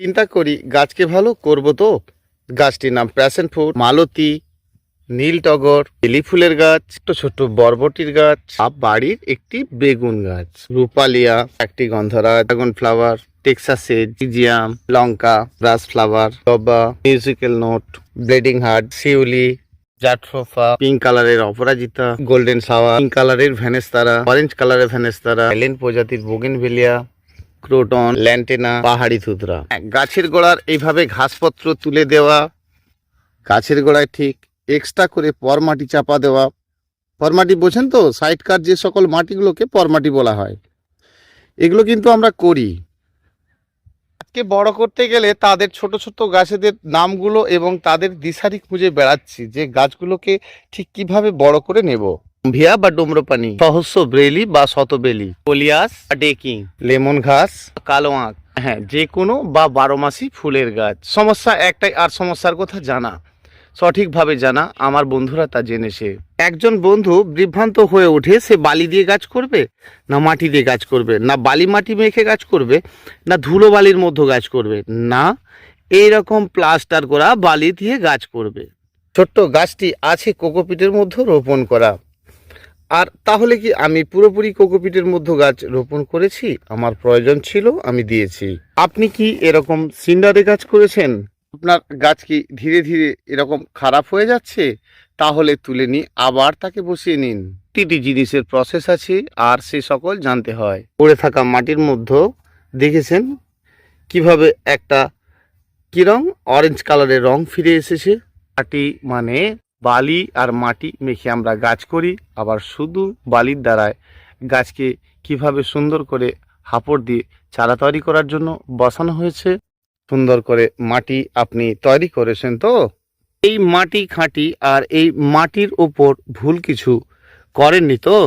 চিন্তা করি, গাছকে ভালো করব তো? গাছটির নাম প্যাশন ফ্রুট, মালতী, নীল টগর বেলি ফুলের গাছ ছোট ছোট বরবটির গাছ, আর বাড়ির একটি বেগুন গাছ। রূপালিয়া, একটি গন্ধরাজ, ড্রাগন ফ্লাওয়ার, টেক্সাসে জিজিয়াম লঙ্কা ব্রাস ফ্লাওয়ার টবা মিউজিক্যাল নোট, ব্লেডিং হার্ট, শিউলি, জাটফোফা, পিঙ্ক কালারের অপরাজিতা, গোল্ডেন সাওয়া পিঙ্ক কালারের ভ্যানেস্তারা অরেঞ্জ কালারের ভ্যানেস্তারা আইল্যান্ড প্রজাতির বোগেনভেলিয়া ক্রোটন, ল্যান্টেনা, পাহাড়ি থুতরা। গাছের গোড়ার এইভাবে ঘাসপত্র তুলে দেওয়া। গাছের গোড়ায় ঠিক এক্সট্রা করে পরমাটি চাপা দেওয়া। পরমাটি বোঝেন তো সাইডকার যে সকল মাটিগুলোকে পরমাটি বলা হয়। এগুলো কিন্তু আমরা করি। আজকে বড় করতে গেলে তাদের ছোট ছোট গাছেদের নামগুলো এবং তাদের দিশারি খুঁজে বেড়াচ্ছি যে গাছগুলোকে ঠিক কীভাবে বড় করে নেব। ভিয়া বা ডোমরোপানি সহস্য ব্রেলি বা শতবেলি কলিয়াস ডেকিং লেমন ঘাস কালো আঁক হ্যাঁ যে কোনো বা বারো মাসি ফুলের গাছ। সমস্যা একটাই আর সমস্যার কথা জানা। সঠিকভাবে জানা আমার বন্ধুরা তা জেনেছে একজন বন্ধু বিভ্রান্ত হয়ে ওঠে সে বালি দিয়ে গাছ করবে না মাটি দিয়ে গাছ করবে? না বালি মাটি মেখে গাছ করবে? না ধুলো বালির মধ্যে গাছ করবে? না এই রকম প্লাস্টার করা বালি দিয়ে গাছ করবে। ছোট্ট গাছটি আছে কোকোপিটের মধ্যে রোপণ করা। আর তাহলে কি আমি পুরোপুরি কোকোপিটের মধ্যে গাছ রোপণ করেছি? আমার প্রয়োজন ছিল, আমি দিয়েছি। আপনি কি এরকম সিন্ডারে গাছ করেছেন? আপনার গাছ কি ধীরে ধীরে এরকম খারাপ হয়ে যাচ্ছে? তাহলে তুলে নিয়ে আবার তাকে বসিয়ে নিন। প্রতিটি জিনিসের প্রসেস আছে, আর সে সকল জানতে হয়। পড়ে থাকা মাটির মধ্যে দেখেছেন কীভাবে একটা কি রং? অরেঞ্জ কালারের রং ফিরে এসেছে। মাটি মানে বালি আর মাটি মেখে আমরা গাছ করি, আবার শুধু বালির দ্বারায় গাছকে কীভাবে সুন্দর করে হাপড় দিয়ে চারা তৈরি করার জন্য বসানো হয়েছে। সুন্দর করে মাটি আপনি তৈরি করেছেন তো? এই মাটি খাঁটি আর এই মাটির ওপর ভুল কিছু করেননি তো?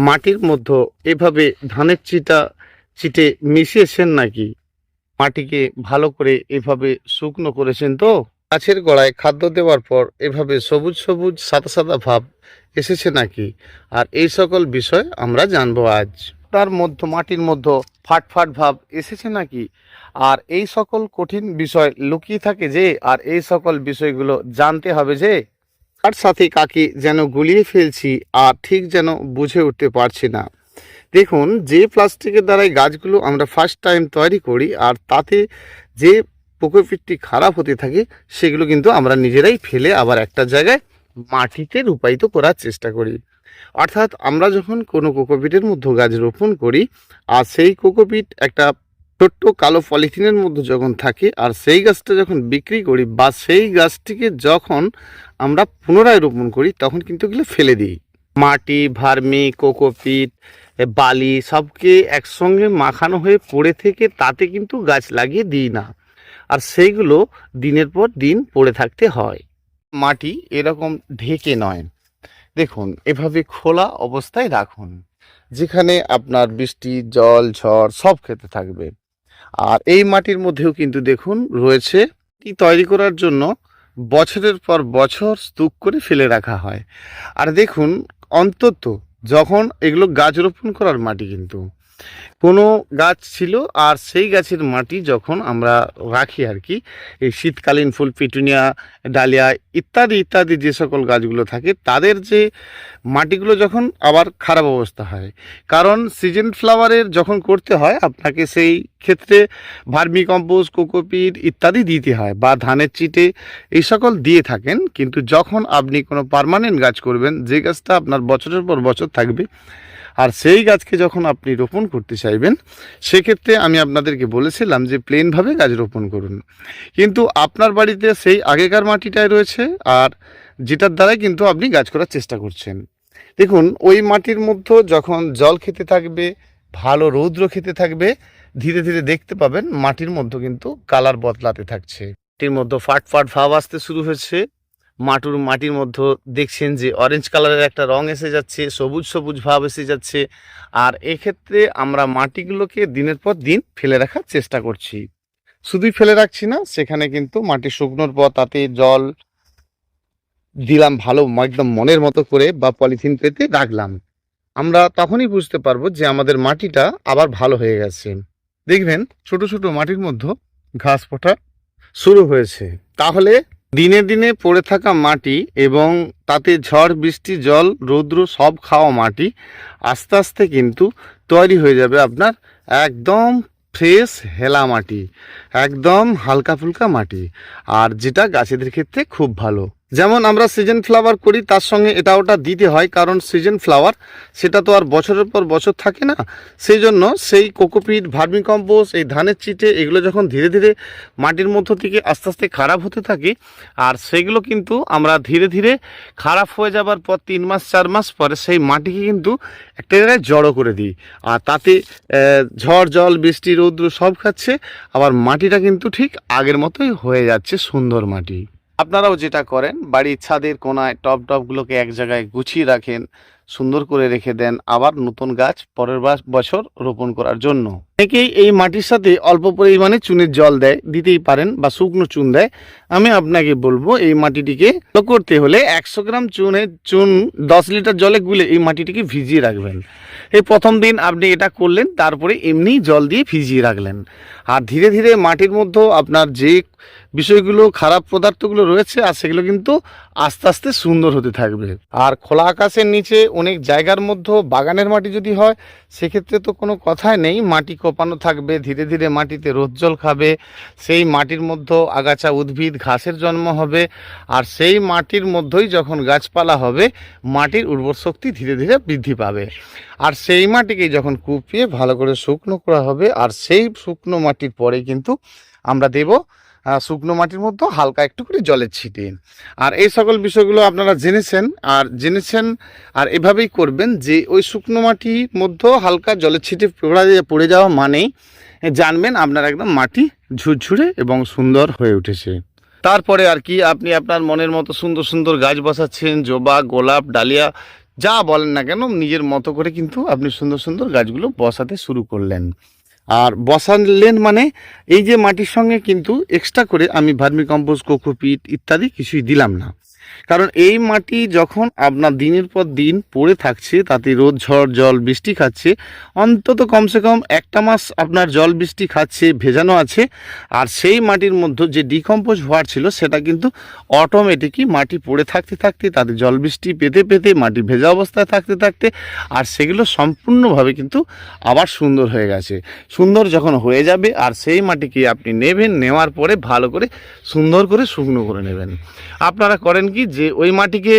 মাটির মধ্যে এভাবে ধানের চিটা, চিটে মিশিয়েছেন নাকি? মাটিকে ভালো করে এভাবে শুকনো করেছেন তো? গাছের গোড়ায় খাদ্য দেওয়ার পর এভাবে সবুজ সবুজ সাদা সাদা ভাব এসেছে নাকি? আর এই সকল বিষয় আমরা জানব আজ। তার মধ্য, মাটির মধ্যে ফাট ফাট ভাব এসেছে নাকি? আর এই সকল কঠিন বিষয় লুকিয়ে থাকে যে, আর এই সকল বিষয়গুলো জানতে হবে যে তার সাথে কাকে যেন গুলিয়ে ফেলছি আর ঠিক যেন বুঝে উঠতে পারছি না। দেখুন, যে প্লাস্টিকের দ্বারাই গাছগুলো আমরা ফার্স্ট টাইম তৈরি করি আর তাতে যে প্রকোপিটটি খারাপ হতে থাকে, সেগুলো কিন্তু আমরা নিজেরাই ফেলে আবার একটা জায়গায় মাটিতে রূপায়িত করার চেষ্টা করি। অর্থাৎ আমরা যখন কোনো কোকোপিটের মধ্যে গাছ রোপণ করি, আর সেই কোকোপিট একটা ছোট্ট কালো পলিথিনের মধ্যে যখন থাকে, আর সেই গাছটা যখন বিক্রি করি বা সেই গাছটিকে যখন আমরা পুনরায় রোপণ করি, তখন কিন্তু এগুলো ফেলে দিই। মাটি, ভার্মি, কোকোপিট, বালি সবকে একসঙ্গে মাখানো হয়ে পড়ে থেকে তাতে কিন্তু গাছ লাগিয়ে দিই না। আর সেইগুলো দিনের পর দিন পড়ে থাকতে হয়। মাটি এরকম ঢেকে নয়। দেখুন, এভাবে খোলা অবস্থায় রাখুন, যেখানে আপনার বৃষ্টি, জল, ঝড় সব খেতে থাকবে। আর এই মাটির মধ্যেও কিন্তু দেখুন, রয়েছে তৈরি করার জন্য বছরের পর বছর স্তূপ করে ফেলে রাখা হয়। আর দেখুন, অন্তত যখন এগুলো গাছ রোপণ করার মাটি কিন্তু। কোনো গাছ ছিল আর সেই গাছের মাটি যখন আমরা রাখি আর কি, এই শীতকালীন ফুল, পিটুনিয়া, ডালিয়া ইত্যাদি ইত্যাদি যে সকল গাছগুলো থাকে, তাদের যে মাটিগুলো যখন আবার খারাপ অবস্থা হয়। কারণ সিজন ফ্লাওয়ারের যখন করতে হয়, আপনাকে সেই ক্ষেত্রে ভার্মি কম্পোস্ট কোকোপিট ইত্যাদি দিতে হয় বা ধানের চিটে এই সকল দিয়ে থাকেন। কিন্তু যখন আপনি কোনো পার্মানেন্ট গাছ করবেন, যে গাছটা আপনার বছরের পর বছর থাকবে, আর সেই গাছকে যখন আপনি রোপণ করতে চাইবেন, সেক্ষেত্রে আমি আপনাদেরকে বলেছিলাম যে প্লেনভাবে গাছ রোপণ করুন। কিন্তু আপনার বাড়িতে সেই আগেকার মাটিটাই রয়েছে আর যেটার দ্বারাই কিন্তু আপনি গাছ করার চেষ্টা করছেন। দেখুন, ওই মাটির মধ্যে যখন জল খেতে থাকবে, ভালো রৌদ্র খেতে থাকবে, ধীরে ধীরে দেখতে পাবেন মাটির মধ্যে কিন্তু কালার বদলাতে থাকছে। মাটির মধ্যে ফাট ফাট ভাব আসতে শুরু হয়েছে। মাটুর মাটির মধ্যে দেখছেন যে অরেঞ্জ কালারের একটা রং এসে যাচ্ছে, সবুজ সবুজ ভাব এসে যাচ্ছে। আর এক্ষেত্রে আমরা মাটিগুলোকে দিনের পর দিন ফেলে রাখার চেষ্টা করছি। শুধুই ফেলে রাখছি না, সেখানে কিন্তু মাটি শুকনোর পর তাতে জল দিলাম ভালো, একদম মনের মতো করে বা পলিথিন পেতে রাখলাম। আমরা তখনই বুঝতে পারব যে আমাদের মাটিটা আবার ভালো হয়ে গেছে। দেখবেন ছোট ছোট মাটির মধ্যে ঘাস ফোটা শুরু হয়েছে। তাহলে দিনে দিনে পড়ে থাকা মাটি এবং তাতে ঝড়, বৃষ্টি, জল, রৌদ্র সব খাওয়া মাটি আস্তে আস্তে কিন্তু তৈরি হয়ে যাবে আপনার একদম ফ্রেশ হেলা মাটি, একদম হালকা ফুলকা মাটি। আর যেটা গাছেদের ক্ষেত্রে খুব ভালো। যেমন আমরা সিজন ফ্লাওয়ার করি, তার সঙ্গে এটা ওটা দিতে হয়, কারণ সিজন ফ্লাওয়ার সেটা তো আর বছরের পর বছর থাকে না। সেই জন্য সেই কোকোপিট, ভার্মি কম্পোস্ট, এই ধানের চিটে এগুলো যখন ধীরে ধীরে মাটির মধ্য থেকে আস্তে আস্তে খারাপ হতে থাকে, আর সেগুলো কিন্তু আমরা ধীরে ধীরে খারাপ হয়ে যাবার পর তিন মাস, চার মাস পরে সেই মাটিকে কিন্তু একটা জায়গায় জড়ো করে দিই। আর তাতে ঝড়, জল, বৃষ্টি, রৌদ্র সব খাচ্ছে, আবার মাটিটা কিন্তু ঠিক আগের মতোই হয়ে যাচ্ছে সুন্দর মাটি। আপনারাও যেটা করেন, বাড়ির ছাদের কোনায় টব টবগুলোকে এক জায়গায় গুছিয়ে রাখেন, সুন্দর করে রেখে দেন আবার নতুন গাছ পরের বছর রোপণ করার জন্য। অনেকেই এই মাটির সাথে অল্প পরিমাণে চুনের জল দেয়, দিতেই পারেন বা শুকনো চুন দেয়। আমি আপনাকে বলব, এই মাটিটিকে করতে হলে একশো গ্রাম চুনে চুন দশ লিটার জলে গুলে এই মাটিটিকে ভিজিয়ে রাখবেন। এই প্রথম দিন আপনি এটা করলেন, তারপরে এমনি জল দিয়ে ভিজিয়ে রাখলেন। আর ধীরে ধীরে মাটির মধ্যে আপনার যে বিষয়গুলো, খারাপ পদার্থগুলো রয়েছে আর সেগুলো কিন্তু আস্তে আস্তে সুন্দর হতে থাকবে। আর খোলা আকাশের নিচে অনেক জায়গার মধ্যে বাগানের মাটি যদি হয়, সেক্ষেত্রে তো কোনো কথাই নেই। মাটি কোপানো থাকবে, ধীরে ধীরে মাটিতে রোদ জল খাবে। সেই মাটির মধ্যে আগাছা উদ্ভিদ, ঘাসের জন্ম হবে। আর সেই মাটির মধ্যেই যখন গাছপালা হবে, মাটির উর্বর শক্তি ধীরে ধীরে বৃদ্ধি পাবে। আর সেই মাটিকে যখন কুপিয়ে ভালো করে শুকনো করা হবে, আর সেই শুকনো মাটির পরে কিন্তু আমরা দেব শুকনো মাটির মধ্যে হালকা একটু করে জলের ছিটে আর এই সকল বিষয়গুলো আপনারা জেনেছেন, আর জেনেছেন আর এভাবেই করবেন যে ওই শুকনো মাটির মধ্যে হালকা জলের ছিটে পড়া পড়ে যাওয়া মানেই জানবেন আপনার একদম মাটি ঝুরঝুরে এবং সুন্দর হয়ে উঠেছে। তারপরে আর কি, আপনি আপনার মনের মতো সুন্দর সুন্দর গাছ বসাচ্ছেন, জবা, গোলাপ, ডালিয়া, যা বলেন না কেন, নিজের মতো করে কিন্তু আপনি সুন্দর সুন্দর গাছগুলো বসাতে শুরু করলেন। আর বসালেন মানে এই যে মাটির সঙ্গে কিন্তু এক্সট্রা করে আমি ভার্মি কম্পোজ কোকোপিট ইত্যাদি কিছুই দিলাম না। কারণ এই মাটি যখন আপনার দিনের পর দিন পড়ে থাকছে, তাতে রোদ, ঝড়, জল, বৃষ্টি খাচ্ছে, অন্তত কমসে কম একটা মাস আপনার জল, বৃষ্টি খাচ্ছে, ভেজানো আছে, আর সেই মাটির মধ্যে যে ডিকম্পোজ হওয়ার ছিল, সেটা কিন্তু অটোমেটিকই মাটি পড়ে থাকতে থাকতে, তাতে জল, বৃষ্টি পেতে পেতে, মাটি ভেজা অবস্থায় থাকতে থাকতে, আর সেগুলো সম্পূর্ণভাবে কিন্তু আবার সুন্দর হয়ে গেছে। সুন্দর যখন হয়ে যাবে, আর সেই মাটিকে আপনি নেবেন, নেওয়ার পরে ভালো করে সুন্দর করে শুকনো করে নেবেন। আপনারা করেন কি যে ওই মাটিকে,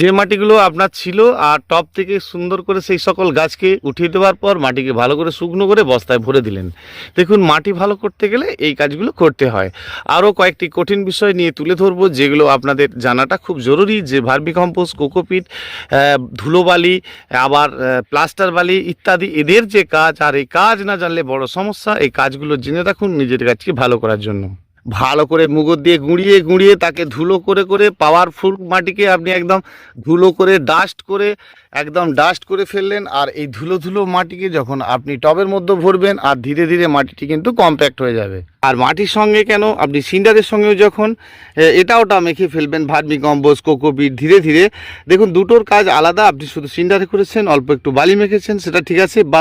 যে মাটিগুলো আপনার ছিল আর টপ থেকে সুন্দর করে সেই সকল গাছকে উঠিয়ে দেওয়ার পর মাটিকে ভালো করে শুকনো করে বস্তায় ভরে দিলেন। দেখুন, মাটি ভালো করতে গেলে এই কাজগুলো করতে হয়। আরও কয়েকটি কঠিন বিষয় নিয়ে তুলে ধরবো, যেগুলো আপনাদের জানাটা খুব জরুরি, যে ভার্মি কম্পোস্ট কোকোপিট ধুলোবালি, আবার প্লাস্টার বালি ইত্যাদি, এদের যে কাজ, আর এই কাজ না জানলে বড় সমস্যা, এই কাজগুলো জেনে রাখুন নিজের গাছকে ভালো করার জন্য। ভালো করে মুগর দিয়ে গুঁড়িয়ে গুঁড়িয়ে তাকে ধুলো করে করে পাওয়ারফুল মাটিকে আপনি একদম ধুলো করে ডাস্ট করে একদম ডাস্ট করে ফেললেন। আর এই ধুলো ধুলো মাটিকে যখন আপনি টবের মধ্যে ভরবেন, আর ধীরে ধীরে মাটিটি কিন্তু কম্প্যাক্ট হয়ে যাবে। আর মাটির সঙ্গে কেন? আপনি সিন্ডারের সঙ্গেও যখন এটা ওটা মেখে ফেলবেন, ভার্মি কম্পোস্ট কোকোপিট, ধীরে ধীরে। দেখুন, দুটোর কাজ আলাদা, আপনি শুধু সিন্ডারে করেছেন, অল্প একটু বালি মেখেছেন, সেটা ঠিক আছে, বা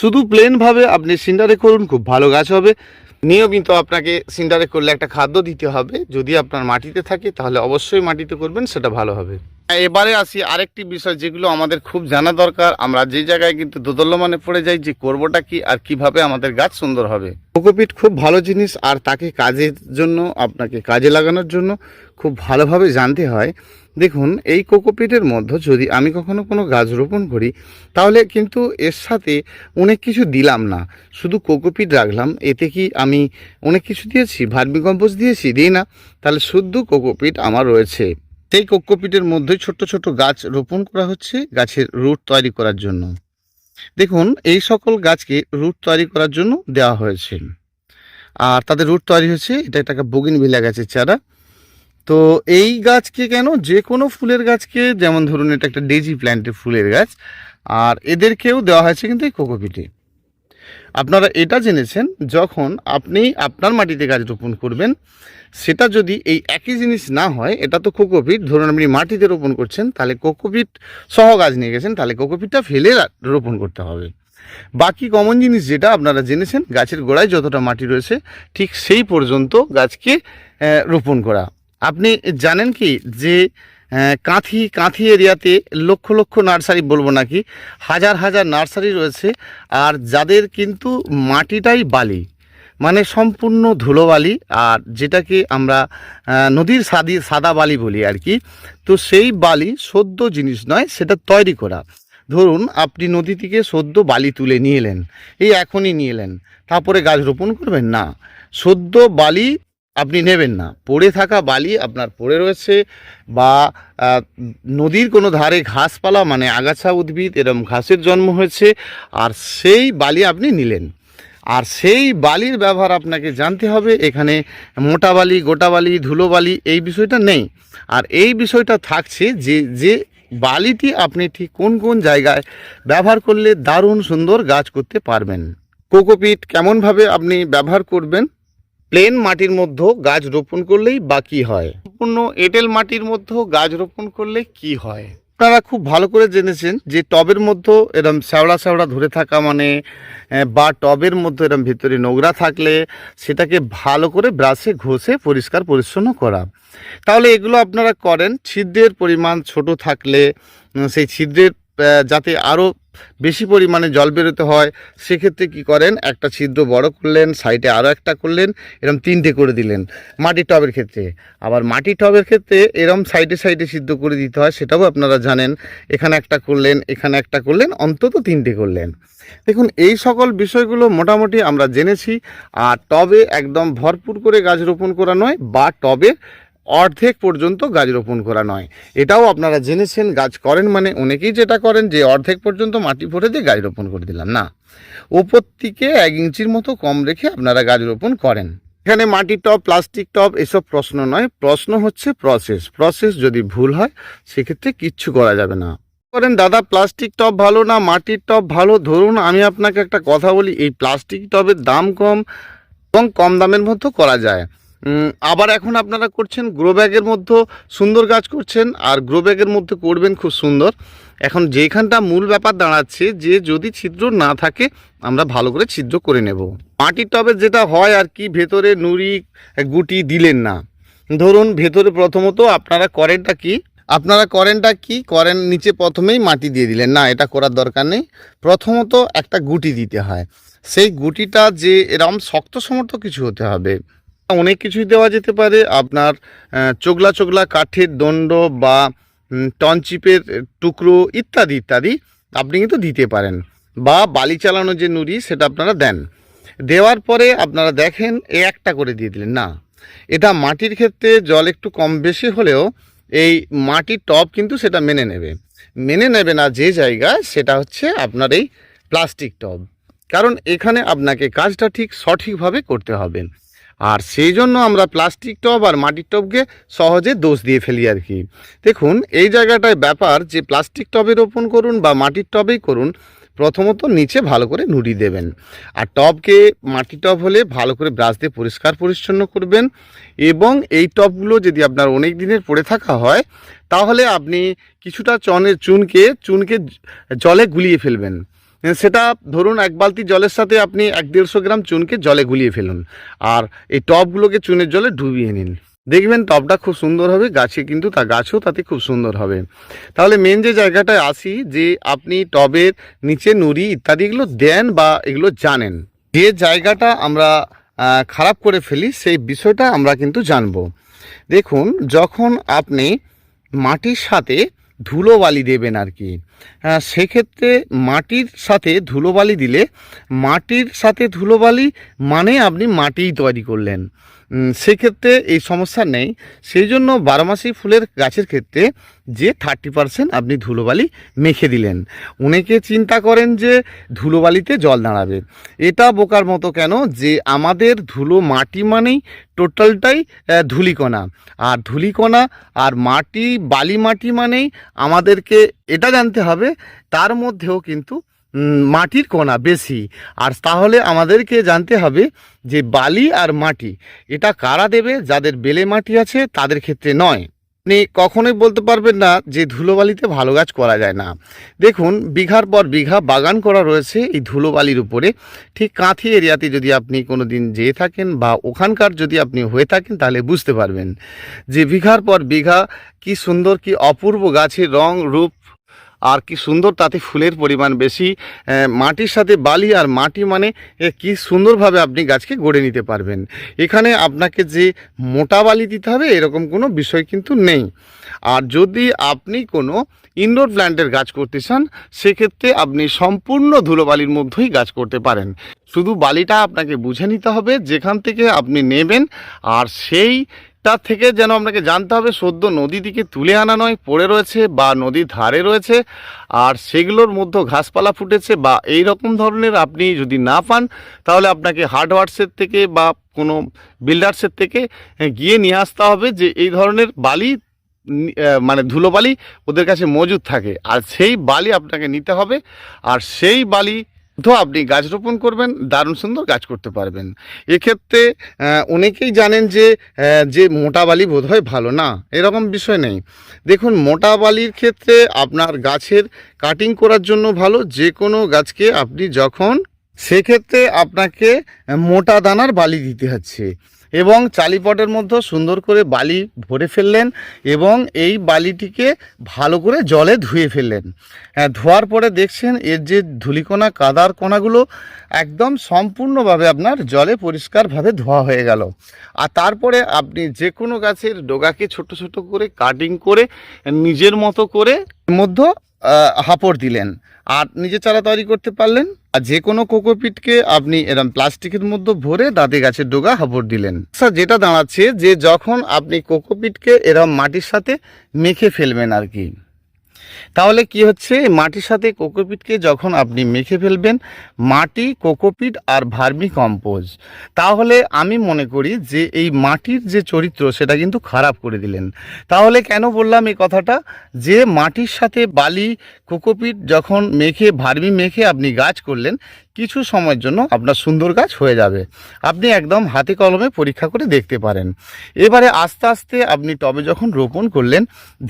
শুধু প্লেনভাবে আপনি সিন্ডারে করুন, খুব ভালো গাছ হবে। নিয়মিত আপনাকে সিন্ডারে করলে একটা খাদ্য দিতে হবে। যদি আপনার মাটিতে থাকে, তাহলে অবশ্যই মাটিতে করবেন, সেটা ভালো হবে। এবারে আসি আরেকটি বিষয় যেগুলো আমাদের খুব জানা দরকার। আমরা যে জায়গায় কিন্তু দোদল্যমানে পড়ে যাই, যে করবোটা কি আর কীভাবে আমাদের গাছ সুন্দর হবে। কোকোপিট খুব ভালো জিনিস, আর তাকে কাজের জন্য, আপনাকে কাজে লাগানোর জন্য খুব ভালোভাবে জানতে হয়। দেখুন, এই কোকোপিটের মধ্যে যদি আমি কখনো কোনো গাছ রোপণ করি, তাহলে কিন্তু এর সাথে অনেক কিছু দিলাম না। শুধু কোকোপিট রাখলাম, এতে কি আমি অনেক কিছু দিয়েছি? ভার্মি কম্পোস্ট দিয়েছি? দিই না। তাহলে শুদ্ধ কোকোপিট আমার রয়েছে। সেই কোকোপিটের মধ্যে ছোট ছোট গাছ রোপণ করা হচ্ছে গাছের রুট তৈরি করার জন্য। দেখুন, এই সকল গাছকে রুট তৈরি করার জন্য দেওয়া হয়েছে। আর তাদের রুট তৈরি হচ্ছে, এটা একটা বগিন ভিলা গাছের চারা। তো এই গাছকে কেন? যে কোনো ফুলের গাছকে, যেমন ধরুন এটা একটা ডেজি প্ল্যান্টের ফুলের গাছ, আর এদেরকেও দেওয়া হয়েছে কিন্তু এই কোকোপিটে। আপনারা এটা জেনেছেন, যখন আপনি আপনার মাটিতে গাছ রোপণ করবেন, সেটা যদি এই একই জিনিস না হয়, এটা তো কোকোপিট, ধরুন আপনি মাটিতে রোপণ করছেন, তাহলে কোকোপিট সহ গাছ নিয়ে গেছেন, তাহলে কোকোপিটটা ফেলে রোপণ করতে হবে। বাকি কমন জিনিস যেটা আপনারা জেনেছেন, গাছের গোড়ায় যতটা মাটি রয়েছে, ঠিক সেই পর্যন্ত গাছকে রোপণ করা। আপনি জানেন কি যে কাঁথি কাঁথি এরিয়াতে লক্ষ লক্ষ নার্সারি বলব নাকি, হাজার হাজার নার্সারি রয়েছে, আর যাদের কিন্তু মাটিটাই বালি মানে সম্পূর্ণ ধুলোবালি, আর যেটাকে আমরা নদীর সাদি, সাদা বালি বলি আর কি, তো সেই বালি সদ্য জিনিস নয়, সেটা তৈরি করা। ধরুন, আপনি নদী থেকে সদ্য বালি তুলে নিয়ে এলেন, এই এখনই নিয়ে এলেন, তারপরে গাছ রোপণ করবেন? না। সদ্য বালি আপনি নেবেন না। পড়ে থাকা বালি আপনার পড়ে রয়েছে বা নদীর কোনো ধারে ঘাসপালা মানে আগাছা উদ্ভিদ এরম ঘাসের জন্ম হয়েছে আর সেই বালি আপনি নিলেন। আর সেই বালির ব্যবহার আপনাকে জানতে হবে, এখানে মোটা বালি, গোটা বালি, ধুলো বালি এই বিষয়টা নেই। আর এই বিষয়টা থাকছে যে যে বালিটি আপনি ঠিক কোন কোন জায়গায় ব্যবহার করলে দারুণ সুন্দর গাছ করতে পারবেন। কোকোপিট কেমনভাবে আপনি ব্যবহার করবেন? প্লেন মাটির মধ্যে গাছ রোপণ করলেই বা কী হয়? সম্পূর্ণ এঁটেল মাটির মধ্যে গাছ রোপণ করলে কি হয়? আপনারা খুব ভালো করে জেনেছেন যে টবের মধ্যে এরম শ্যাওড়া শ্যাওড়া ধরে থাকা মানে বা টবের মধ্যে এরম ভিতরে নোংরা থাকলে সেটাকে ভালো করে ব্রাশে ঘষে পরিষ্কার পরিচ্ছন্ন করা। তাহলে এগুলো আপনারা করেন, ছিদ্রের পরিমাণ ছোট থাকলে সেই ছিদ্রের যাতে আরও বেশি পরিমাণে জল বেরোতে হয়, সেক্ষেত্রে কি করেন? একটা ছিদ্র বড় করলেন, সাইডে আরও একটা করলেন, এরম তিনটে করে দিলেন মাটির টবের ক্ষেত্রে। আবার মাটির টবের ক্ষেত্রে এরম সাইডে সাইডে সিদ্ধ করে দিতে হয়, সেটাও আপনারা জানেন। এখানে একটা করলেন, এখানে একটা করলেন, অন্তত তিনটে করলেন। দেখুন, এই সকল বিষয়গুলো মোটামুটি আমরা জেনেছি। আর টবে একদম ভরপুর করে গাছ রোপণ করা নয়, বা টবে অর্ধেক পর্যন্ত গাছ রোপণ করা নয়। এটাও আপনারা জেনেছেন, গাছ করেন মানে অনেকেই যেটা করেন যে অর্ধেক পর্যন্ত মাটি ভরে দিয়ে গাছ রোপণ করে দিলাম। না ওপর থেকে এক ইঞ্চির মতো কম রেখে আপনারা গাছ রোপণ করেন। এখানে মাটির টপ প্লাস্টিক টব, এসব প্রশ্ন নয়। প্রশ্ন হচ্ছে প্রসেস প্রসেস যদি ভুল হয়, সেক্ষেত্রে কিচ্ছু করা যাবে না। করেন, দাদা, প্লাস্টিক টব ভালো না? মাটির টব ভালো? ধরুন, আমি আপনাকে একটা কথা বলি, এই প্লাস্টিক টবের দাম কম এবং কম দামের মধ্যে করা যায়। আবার এখন আপনারা করছেন গ্রো ব্যাগের মধ্যে সুন্দর গাছ করছেন, আর গ্রো ব্যাগের মধ্যে করবেন খুব সুন্দর। এখন যেখানটা মূল ব্যাপার দাঁড়াচ্ছে, যে যদি ছিদ্র না থাকে, আমরা ভালো করে ছিদ্র করে নেব। মাটির টবে যেটা হয় আর কি, ভেতরে নুড়ি, গুটি দিলেন না। ধরুন ভেতরে প্রথমত আপনারা করেনটা কি? আপনারা করেনটা কি? করেন নিচে প্রথমেই মাটি দিয়ে দিলেন। না, এটা করার দরকার নেই। প্রথমত একটা গুটি দিতে হয়। সেই গুটিটা যে এরম শক্ত সমর্থ কিছু হতে হবে। অনেক কিছুই দেওয়া যেতে পারে। আপনার চোগলা চোগলা কাঠের দণ্ড বা টনচিপের টুকরো ইত্যাদি ইত্যাদি আপনি কিন্তু দিতে পারেন। বা বালি চালানো যে নুড়ি, সেটা আপনারা দেন। দেওয়ার পরে আপনারা দেখেন, এ একটা করে দিয়ে দিলেন। না, এটা মাটির ক্ষেত্রে জল একটু কম বেশি হলেও এই মাটির টব কিন্তু সেটা মেনে নেবে। মেনে নেবে না যে জায়গায়, সেটা হচ্ছে আপনার এই প্লাস্টিক টব। কারণ এখানে আপনাকে কাজটা ঠিক সঠিকভাবে করতে হবে। আর সেই জন্য আমরা প্লাস্টিক টব আর মাটির টবকে সহজে দোষ দিয়ে ফেলি আর কি। দেখুন, এই জায়গাটায় ব্যাপার যে প্লাস্টিক টবে রোপণ করুন বা মাটির টবেই করুন, প্রথমত নিচে ভালো করে নুড়ি দেবেন। আর টবকে মাটি টব হলে ভালো করে ব্রাশ দিয়ে পরিষ্কার পরিচ্ছন্ন করবেন এবং এই টবগুলো যদি আপনার অনেক দিনের পড়ে থাকা হয়, তাহলে আপনি কিছুটা চনের চুনকে চুনকে জলে গুলিয়ে ফেলবেন। সেটা ধরুন এক বালতি জলের সাথে আপনি এক দেড়শো গ্রাম চুনকে জলে গুলিয়ে ফেলুন। আর এই টবগুলোকে চুনের জলে ডুবিয়ে নিন। দেখবেন টবটা খুব সুন্দর হবে, গাছে কিন্তু তা, গাছও তাতে খুব সুন্দর হবে। তাহলে মেন যে জায়গাটায় আসি, যে আপনি টবের নিচে নুড়ি ইত্যাদিগুলো দেন বা এগুলো জানেন, যে জায়গাটা আমরা খারাপ করে ফেলি সেই বিষয়টা আমরা কিন্তু জানব। দেখুন, যখন আপনি মাটির সাথে ধুলোবালি দেবেন আর কি। আহ, সেক্ষেত্রে মাটির সাথে ধুলোবালি দিলে মাটির সাথে ধুলোবালি মানে আপনি মাটিই তৈরি করলেন। সেক্ষেত্রে এই সমস্যা নেই। সেই জন্য বারোমাসি ফুলের গাছের ক্ষেত্রে যে থার্টি পারসেন্ট আপনি ধুলোবালি মেখে দিলেন, অনেকে চিন্তা করেন যে ধুলোবালিতে জল দাঁড়াবে। এটা বোকার মতো কেন? যে আমাদের ধুলো মাটি মানেই টোটালটাই ধুলিকণা। আর ধুলিকণা আর মাটি, বালি মাটি মানেই আমাদেরকে এটা জানতে হবে, তার মধ্যেও কিন্তু মাটির কণা বেশি। আর তাহলে আমাদেরকে জানতে হবে যে বালি আর মাটি, এটা কারা দেবে? যাদের বেলে মাটি আছে, তাদের ক্ষেত্রে নয়। আপনি কখনোই বলতে পারবেন না যে ধুলোবালিতে ভালো গাছ করা যায় না। দেখুন, বিঘার পর বিঘা বাগান করা রয়েছে এই ধুলোবালির উপরে। ঠিক কাঁথি এরিয়াতে যদি আপনি কোনো দিন যেয়ে থাকেন বা ওখানকার যদি আপনি হয়ে থাকেন, তাহলে বুঝতে পারবেন যে বিঘার পর বিঘা কি সুন্দর, কি অপূর্ব গাছের রং, রূপ আর কি সুন্দর তাতে ফুলের পরিমাণ বেশি। মাটির সাথে বালি আর মাটি মানে কি সুন্দরভাবে আপনি গাছকে গড়ে নিতে পারবেন। এখানে আপনাকে যে মোটা বালি দিতে হবে, এরকম কোনো বিষয় কিন্তু নেই। আর যদি আপনি কোনো ইনডোর প্ল্যান্টের গাছ করতে চান, সেক্ষেত্রে আপনি সম্পূর্ণ ধুলোবালির মধ্যেই গাছ করতে পারেন। শুধু বালিটা আপনাকে বুঝে নিতে হবে, যেখান থেকে আপনি নেবেন, আর সেইটা থেকে যেন আপনাকে জানতে হবে, সদ্য নদী থেকে তুলে আনা নয়, পড়ে রয়েছে বা নদীর ধারে রয়েছে, আর সেগুলোর মধ্যে ঘাসপালা ফুটেছে বা এই রকম ধরনের আপনি যদি না পান, তাহলে আপনাকে হার্ডওয়ার্সের থেকে বা কোনো বিল্ডার্সের থেকে গিয়ে নিয়ে আসতে হবে যে এই ধরনের বালি মানে ধুলো বালি ওদের কাছে মজুদ থাকে। আর সেই বালি আপনাকে নিতে হবে, আর সেই বালি তো আপনি গাছ রোপণ করবেন, দারুণ সুন্দর গাছ করতে পারবেন। এক্ষেত্রে অনেকেই জানেন যে যে মোটা বালি বোধ হয় ভালো না, এরকম বিষয় নেই। দেখুন, মোটা বালির ক্ষেত্রে আপনার গাছের কাটিং করার জন্য ভালো, যে কোনো গাছকে আপনি যখন, সেক্ষেত্রে আপনাকে মোটা দানার বালি দিতে হচ্ছে। এবং চালিপটের মধ্যে সুন্দর করে বালি ভরে ফেললেন এবং এই বালিটিকে ভালো করে জলে ধুয়ে ফেললেন। হ্যাঁ ধোয়ার পরে দেখছেন এর যে ধুলিকণা, কাদার কণাগুলো একদম সম্পূর্ণভাবে আপনার জলে পরিষ্কারভাবে ধোয়া হয়ে গেল। আর তারপরে আপনি যে কোনো গাছের ডোগাকে ছোট ছোট করে কাটিং করে নিজের মতো করে মধ্যে হাঁপড় দিলেন। আর নিজে চারা তৈরি করতে পারলেন, আর যে কোনো কোকোপিটকে আপনি এরম প্লাস্টিকের মধ্যে ভরে দাঁতে গাছের ডোগা হাপড় দিলেন। স্যার, যেটা দাঁড়াচ্ছে যে যখন আপনি কোকোপিটকে এরম মাটির সাথে মেখে ফেলবেন আর কি। তাহলে কি হচ্ছে? মাটির সাথে কোকোপিটকে যখন আপনি মেখে ফেলবেন, মাটি, কোকোপিট আর ভার্মি কম্পোজ। তাহলে আমি মনে করি যে এই মাটির যে চরিত্র, সেটা কিন্তু খারাপ করে দিলেন। তাহলে কেন বললাম এই কথাটা? যে মাটির সাথে বালি, কোকোপিট যখন মেখে, ভার্মি মেখে আপনি গাছ করলেন কিছু সময়ের জন্য আপনার সুন্দর গাছ হয়ে যাবে। আপনি একদম হাতে কলমে পরীক্ষা করে দেখতে পারেন। এবারে আস্তে আস্তে আপনি টবে যখন রোপণ করলেন,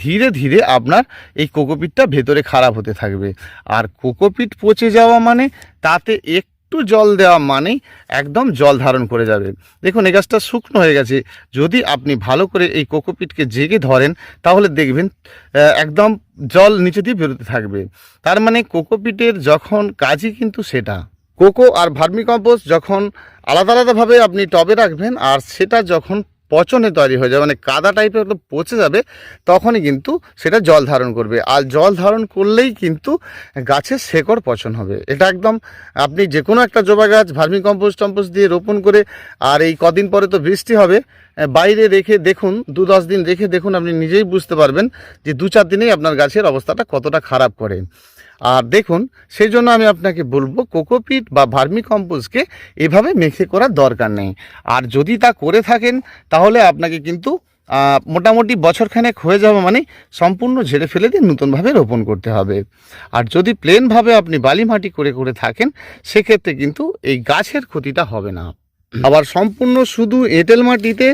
ধীরে ধীরে আপনার এই কোকোপিটটা ভেতরে খারাপ হতে থাকবে। আর কোকোপিট পচে যাওয়া মানে তাতে এক একটু জল দেওয়া মানেই একদম জল ধারণ করে যাবে। দেখুন, এই গাছটা শুকনো হয়ে গেছে। যদি আপনি ভালো করে এই কোকোপিটকে জেগে ধরেন, তাহলে দেখবেন একদম জল নিচে দিয়ে বেরোতে থাকবে। তার মানে কোকোপিটের যখন কাজই কিন্তু সেটা। কোকো আর ভার্মিকম্পোস্ট যখন আলাদা আলাদাভাবে আপনি টবে রাখবেন আর সেটা যখন পচনে তৈরি হয়ে যাবে মানে কাদা টাইপের পচে যাবে, তখনই কিন্তু সেটা জল ধারণ করবে। আর জল ধারণ করলেই কিন্তু গাছের শেকড় পচন হবে। এটা একদম আপনি যে কোনো একটা জবা গাছ ভার্মি কম্পোস্ট টম্পোস্ট দিয়ে রোপণ করে, আর এই কদিন পরে তো বৃষ্টি হবে বাইরে রেখে দেখুন, দু দশ দিন রেখে দেখুন, আপনি নিজেই বুঝতে পারবেন যে দু চার দিনেই আপনার গাছের অবস্থাটা কতটা খারাপ করে। আর দেখুন সেই জন্য আমি আপনাকে বলব কোকোপিট বা ভার্মি কম্পোস্টকে এভাবে মেখে করার দরকার নেই। আর যদি তা করে থাকেন, তাহলে আপনাকে কিন্তু মোটামুটি বছরখানেক হয়ে যাবে মানে সম্পূর্ণ ঝেড়ে ফেলে দিয়ে নতুনভাবে রোপণ করতে হবে। আর যদি প্লেনভাবে আপনি বালি মাটি করে করে থাকেন, সেক্ষেত্রে কিন্তু এই গাছের ক্ষতিটা হবে না। আবার সম্পূর্ণ শুধু এঁটেল মাটিতে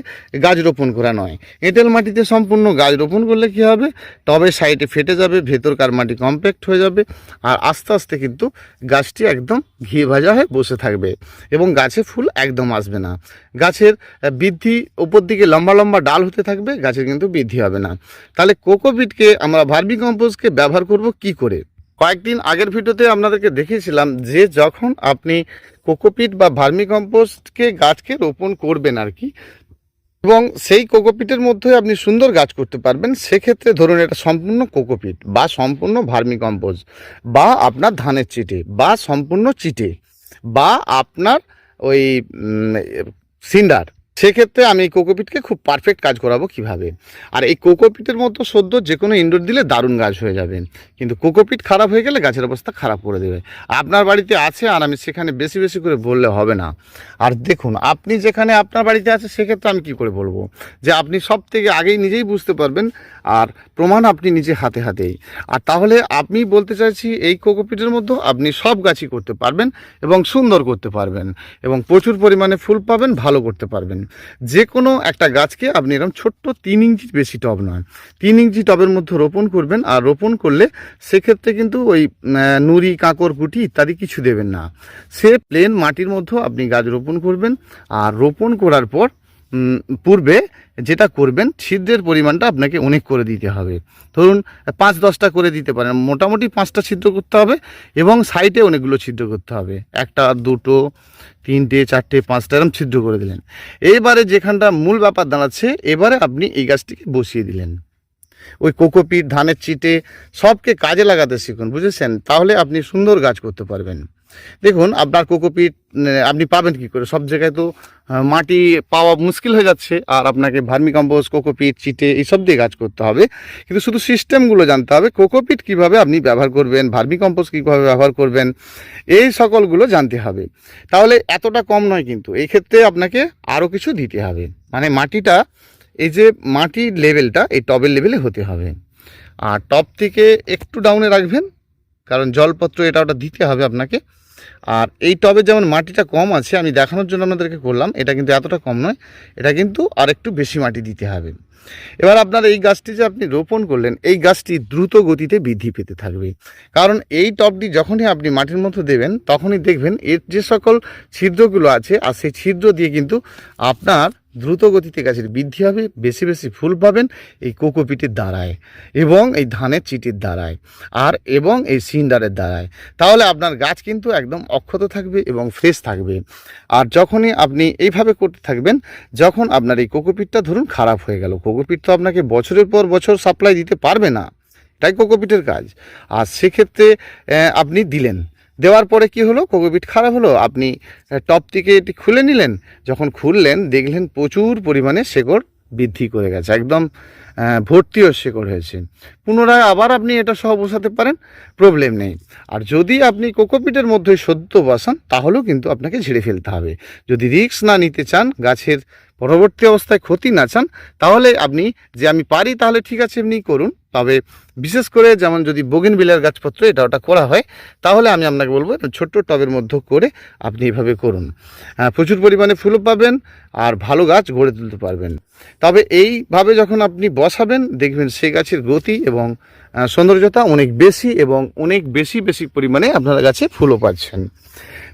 গাছ রোপণ করা নয়। এঁটেল মাটিতে সম্পূর্ণ গাছ রোপণ করলে কি হবে? টবের সাইডে ফেটে যাবে, ভেতরকার মাটি কম্প্যাক্ট হয়ে যাবে আর আস্তে আস্তে কিন্তু গাছটি একদম ঘি ভাজা হয়ে বসে থাকবে এবং গাছে ফুল একদম আসবে না। গাছের বৃদ্ধি উপর দিকে লম্বা লম্বা ডাল হতে থাকবে, গাছের কিন্তু বৃদ্ধি হবে না। তাহলে কোকোপিটকে, আমরা ভার্মি কম্পোস্টকে ব্যবহার করব কি করে? কয়েকদিন আগের ভিডিওতে আপনাদেরকে দেখিয়েছিলাম যে যখন আপনি কোকোপিট বা ভার্মি কম্পোস্টকে গাছকে রোপণ করবেন আর কি, এবং সেই কোকোপিটের মধ্যে আপনি সুন্দর গাছ করতে পারবেন, সেক্ষেত্রে ধরুন এটা সম্পূর্ণ কোকোপিট বা সম্পূর্ণ ভার্মি কম্পোস্ট বা আপনার ধানের চিটে বা সম্পূর্ণ চিটে বা আপনার ওই সিন্ডার সেক্ষেত্রে আমি এই কোকোপিটকে খুব পারফেক্ট কাজ করাবো কীভাবে? আর এই কোকোপিটের মতো সদ্য যে কোনো ইনডোর দিলে দারুণ গাছ হয়ে যাবে। কিন্তু কোকোপিট খারাপ হয়ে গেলে গাছের অবস্থা খারাপ করে দেবে। আপনার বাড়িতে আছে আর আমি সেখানে বেশি বেশি করে বললে হবে না। আর দেখুন, আপনি যেখানে আপনার বাড়িতে আছে সেক্ষেত্রে আমি কি করে বলব? যে আপনি সব থেকে আগেই নিজেই বুঝতে পারবেন আর প্রমাণ আপনি নিজে হাতে হাতেই। আর তাহলে আপনি বলতে চাইছি, এই কোকোপিটের মধ্যে আপনি সব গাছই করতে পারবেন এবং সুন্দর করতে পারবেন এবং প্রচুর পরিমাণে ফুল পাবেন, ভালো করতে পারবেন। যে কোনো একটা গাছকে আপনি এরকম ছোট্ট তিন ইঞ্চির বেশি টব নয়, তিন ইঞ্চি টবের মধ্যে রোপণ করবেন আর রোপণ করলে সেক্ষেত্রে কিন্তু ওই নুড়ি, কাঁকর, কুটি ইত্যাদি কিছু দেবেন না। সে প্লেন মাটির মধ্যেও আপনি গাছ রোপণ করবেন। আর রোপণ করার পর পূর্বে যেটা করবেন, ছিদ্রের পরিমাণটা আপনাকে অনেক করে দিতে হবে। ধরুন, পাঁচ দশটা করে দিতে পারেন, মোটামুটি পাঁচটা ছিদ্র করতে হবে এবং সাইডে অনেকগুলো ছিদ্র করতে হবে। একটা, দুটো, তিনটে, চারটে, পাঁচটা এরকম ছিদ্র করে দিলেন। এইবারে যেখানটা মূল ব্যাপার দাঁড়াচ্ছে, এবারে আপনি এই গাছটিকে বসিয়ে দিলেন। ওই কোকোপিট, ধানের চিটে সবকে কাজে লাগাতে শিখুন, বুঝেছেন? তাহলে আপনি সুন্দর গাছ করতে পারবেন। দেখুন, আপনার কোকোপিট আপনি পাবেন কি করে? সব জায়গায় তো মাটি পাওয়া মুশকিল হয়ে যাচ্ছে, আর আপনাকে ভার্মি কম্পোস্ট কোকোপিট, চিটে এইসব দিয়ে কাজ করতে হবে। কিন্তু শুধু সিস্টেমগুলো জানতে হবে, কোকোপিট কীভাবে আপনি ব্যবহার করবেন ভার্মি কম্পোস্ট কীভাবে ব্যবহার করবেন, এই সকলগুলো জানতে হবে। তাহলে এতটা কম নয় কিন্তু, এই ক্ষেত্রে আপনাকে আরও কিছু দিতে হবে। মানে মাটিটা, এই যে মাটির লেভেলটা, এই টবের লেভেলে হতে হবে। আর টপ থেকে একটু ডাউনে রাখবেন, কারণ জলপত্র এটা ওটা দিতে হবে আপনাকে। আর এই টবে যেমন মাটিটা কম আছে, আমি দেখানোর জন্য আপনাদেরকে করলাম, এটা কিন্তু এতটা কম নয়, এটা কিন্তু আর একটু বেশি মাটি দিতে হবে। এবার আপনার এই গাছটি যে আপনি রোপণ করলেন, এই গাছটি দ্রুত গতিতে বৃদ্ধি পেতে থাকবে। কারণ এই টবটি যখনই আপনি মাটির মধ্যে দেবেন, তখনই দেখবেন এর যে সকল ছিদ্রগুলো আছে, আর সেই ছিদ্র দিয়ে কিন্তু আপনার দ্রুত গতিতে গাছের বৃদ্ধি হবে, বেশি বেশি ফুল পাবেন এই কোকোপিটের দ্বারায় এবং এই ধানের চিটির দ্বারায় আর এবং এই সিন্ডারের দ্বারায়। তাহলে আপনার গাছ কিন্তু একদম অক্ষত থাকবে এবং ফ্রেশ থাকবে। আর যখনই আপনি এইভাবে করতে থাকবেন, যখন আপনার এই কোকোপিটটা ধরুন খারাপ হয়ে গেল কোকোপিট তো আপনাকে বছরের পর বছর সাপ্লাই দিতে পারবে না, এটাই কোকোপিটের কাজ। আর সেক্ষেত্রে আপনি দিলেন দেওয়ার পরে কি হলো? কোকোপিট খারাপ হলো? আপনি টপ থেকে এটি খুলে নিলেন, যখন খুললেন দেখলেন প্রচুর পরিমাণে শেকড় বৃদ্ধি করে গেছে, একদম ভর্তিও শেকড় হয়েছে। পুনরায় আবার আপনি এটা সহ বসাতে পারেন, প্রবলেম নেই। আর যদি আপনি কোকোপিটের মধ্যে সদ্য বসান, তাহলেও কিন্তু আপনাকে ঝেড়ে ফেলতে হবে। যদি রিস্ক না নিতে চান, গাছের পরবর্তী অবস্থায় ক্ষতি না চান, তাহলে আপনি যে আমি পারি তাহলে ঠিক আছে এমনি করুন। তবে বিশেষ করে যেমন যদি বগিন বিলার গাছপত্র, এটা ওটা করা হয়, তাহলে আমি আপনাকে বলব ছোট্ট টবের মধ্যে করে আপনি এভাবে করুন। প্রচুর পরিমাণে ফুলও পাবেন আর ভালো গাছ গড়ে তুলতে পারবেন। তবে এইভাবে যখন আপনি বসাবেন, দেখবেন সেই গাছের গতি এবং সৌন্দর্যতা অনেক বেশি এবং অনেক বেশি বেশি পরিমাণে আপনার গাছে ফুলও পাচ্ছেন।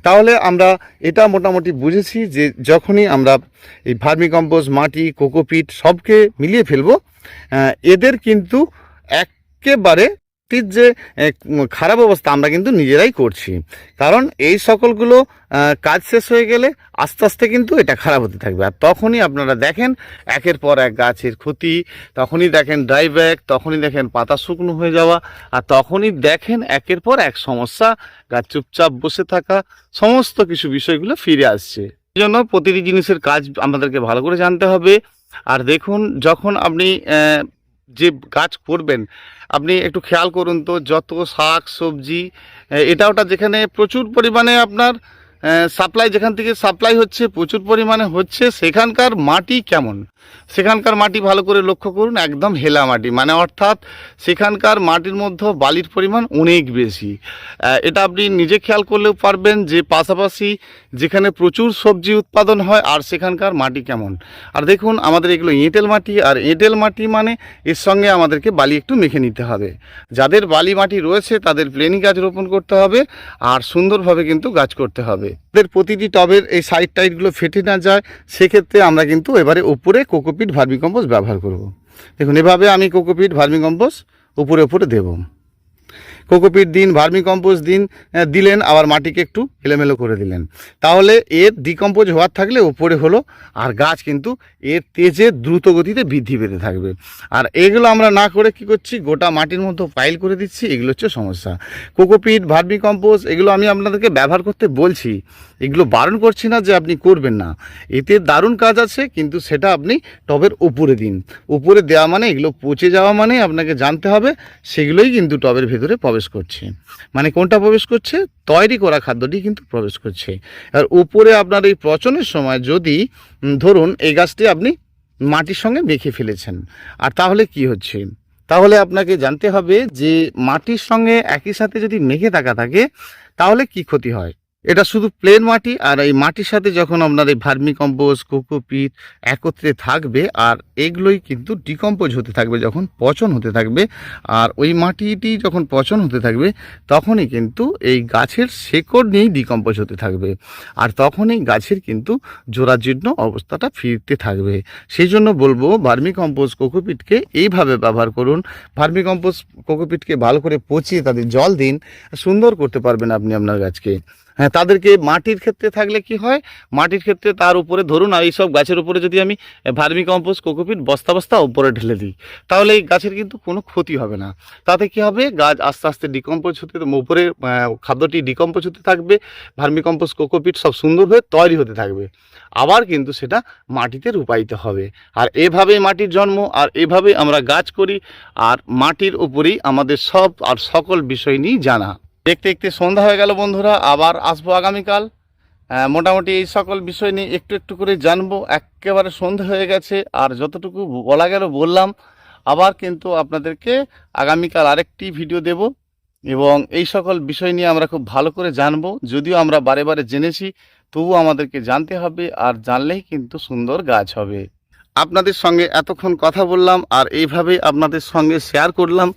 তাহলে আমরা এটা মোটামুটি বুঝেছি যে যখনই আমরা এই ভার্মি কম্পোস্ট, মাটি, কোকোপিট সবকে মিলিয়ে ফেলব এদের কিন্তু একেবারে টির যে খারাপ অবস্থা আমরা কিন্তু নিজেরাই করছি। কারণ এই সকলগুলো কাজ শেষ হয়ে গেলে আস্তে আস্তে কিন্তু এটা খারাপ হতে থাকবে। আর তখনই আপনারা দেখেন, একের পর এক গাছের ক্ষতি, তখনই দেখেন ড্রাই ব্যাক তখনই দেখেন পাতা শুকনো হয়ে যাওয়া, আর তখনই দেখেন একের পর এক সমস্যা, গাছ চুপচাপ বসে থাকা, সমস্ত কিছু বিষয়গুলো ফিরে আসছে। এই জন্য প্রতিটি জিনিসের কাজ আমাদেরকে ভালো করে জানতে হবে। আর দেখুন, যখন আপনি যে গাছ করবেন, আপনি একটু খেয়াল করুন তো, যত শাক, সবজি এটা ওটা যেখানে প্রচুর পরিমাণে আপনার সাপ্লাই যেখান থেকে সাপ্লাই হচ্ছে, প্রচুর পরিমাণে হচ্ছে, সেখানকার মাটি কেমন? সেখানকার মাটি ভালো করে লক্ষ্য করুন, একদম হেলা মাটি। মানে অর্থাৎ সেখানকার মাটির মধ্যে বালির পরিমাণ অনেক বেশি। এটা আপনি নিজে খেয়াল করলেও পারবেন যে পাশাপাশি যেখানে প্রচুর সবজি উৎপাদন হয়, আর সেখানকার মাটি কেমন। আর দেখুন, আমাদের এগুলো এঁটেল মাটি, আর এঁটেল মাটি মানে এর সঙ্গে আমাদেরকে বালি একটু মেখে নিতে হবে। যাদের বালি মাটি রয়েছে, তাদের প্লেনি গাছ রোপণ করতে হবে, আর সুন্দরভাবে কিন্তু গাছ করতে হবে। এদের প্রতিটি টবের এই সাইড টাইডগুলো ফেটে না যায়, সেক্ষেত্রে আমরা কিন্তু এবারে উপরে কোকোপিট ভার্মিকম্পোস ব্যবহার করব। দেখুন, এভাবে আমি কোকোপিট ভার্মিকম্পোস উপরে উপরে দেবো কোকোপিট দিন ভার্মি কম্পোজ দিন দিলেন, আবার মাটিকে একটু এলোমেলো করে দিলেন। তাহলে এর ডিকম্পোজ হওয়ার থাকলে ওপরে হলো, আর গাছ কিন্তু এর তেজে দ্রুত গতিতে বৃদ্ধি পেতে থাকবে। আর এগুলো আমরা না করে কি করছি, গোটা মাটির মধ্যে পাইল করে দিচ্ছি, এগুলো হচ্ছে সমস্যা। কোকোপিট ভার্মি কম্পোজ এগুলো আমি আপনাদেরকে ব্যবহার করতে বলছি এগুলো বারণ করছি না যে আপনি করবেন না। এতে দারুণ কাজ আছে, কিন্তু সেটা আপনি টবের উপরে দিন। উপরে দেওয়া মানে এগুলো পচে যাওয়া মানে আপনাকে জানতে হবে, সেগুলোই কিন্তু টবের ভেতরে প্রবেশ করছে। মানে কোনটা প্রবেশ করছে? তৈরি করা খাদ্যটি কিন্তু প্রবেশ করছে। আর উপরে আপনার এই পচনের সময় যদি ধরুন এই গাছটি আপনি মাটির সঙ্গে মেখে ফেলেছেন, আর তাহলে কি হচ্ছে? তাহলে আপনাকে জানতে হবে যে মাটির সঙ্গে একই সাথে যদি মেখে থাকা থাকে, তাহলে কি ক্ষতি হয়? এটা শুধু প্লেন মাটি, আর এই মাটির সাথে যখন আপনার এই ভার্মি কম্পোজ কোকোপিট একত্রে থাকবে, আর এগুলোই কিন্তু ডিকম্পোজ হতে থাকবে, যখন পচন হতে থাকবে, আর ওই মাটিটি যখন পচন হতে থাকবে, তখনই কিন্তু এই গাছের শেকড় নিয়েই ডিকম্পোজ হতে থাকবে, আর তখনই গাছের কিন্তু জোড়াজীর্ণ অবস্থাটা ফিরতে থাকবে। সেই জন্য বলব ভার্মি কম্পোজ কোকোপিটকে এইভাবে ব্যবহার করুন। ভার্মি কম্পোজ কোকোপিটকে ভালো করে পচিয়ে তাদের জল দিন, সুন্দর করতে পারবেন আপনি আপনার গাছকে। হ্যাঁ তাদেরকে মাটির ক্ষেত্রে থাকলে কি হয়? মাটির ক্ষেত্রে তার উপরে ধরুন, আর এইসব গাছের উপরে যদি আমি ভার্মি কম্পোজ কোকোপিট বস্তা বস্তা উপরে ঢেলে দিই, তাহলে এই গাছের কিন্তু কোনো ক্ষতি হবে না। তাতে কি হবে? গাছ আস্তে আস্তে ডিকম্পোজ হতে, উপরে খাদ্যটি ডিকম্পোজ হতে থাকবে, ভার্মি কম্পোজ কোকোপিট সব সুন্দর হয়ে তৈরি হতে থাকবে। আবার কিন্তু সেটা মাটিতে রূপায়িত হবে। আর এভাবেই মাটির জন্ম, আর এভাবেই আমরা গাছ করি, আর মাটির উপরেই আমাদের সব আর সকল বিষয় নিয়েই জানা। দেখতে দেখতে সন্ধ্যা হয়ে গেল বন্ধুরা, আবার আসব আগামীকাল। মোটামুটি এই সকল বিষয় নিয়ে একটু একটু করে জানব। একেবারে সন্ধে হয়ে গেছে, আর যতটুকু বলা গেল বললাম, আবার কিন্তু আপনাদেরকে আগামীকাল আরেকটি ভিডিও দেব, এবং এই সকল বিষয় নিয়ে আমরা খুব ভালো করে জানব। যদিও আমরা বারে বারে জেনেছি, তবুও আমাদেরকে জানতে হবে, আর জানলেই কিন্তু সুন্দর গাছ হবে। আপনাদের সঙ্গে এতক্ষণ কথা বললাম, আর এইভাবেই আপনাদের সঙ্গে শেয়ার করলাম।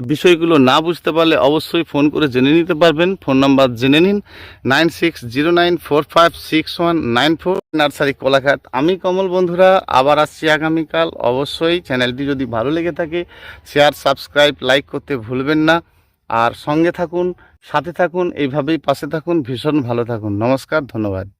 বিষয়গুলো না বুঝতে পারলে অবশ্যই ফোন করে জেনে নিতে পারবেন। ফোন নাম্বার জেনে নিন, nine six zero nine four five six one nine four, nursery Kolaghat. আমি কমল বন্ধুরা, আবার আসছি আগামীকাল। অবশ্যই চ্যানেলটি যদি ভালো লেগে থাকে শেয়ার সাবস্ক্রাইব লাইক করতে ভুলবেন না। আর সঙ্গে থাকুন, সাথে থাকুন, এইভাবেই পাশে থাকুন। ভীষণ ভালো থাকুন। নমস্কার, ধন্যবাদ।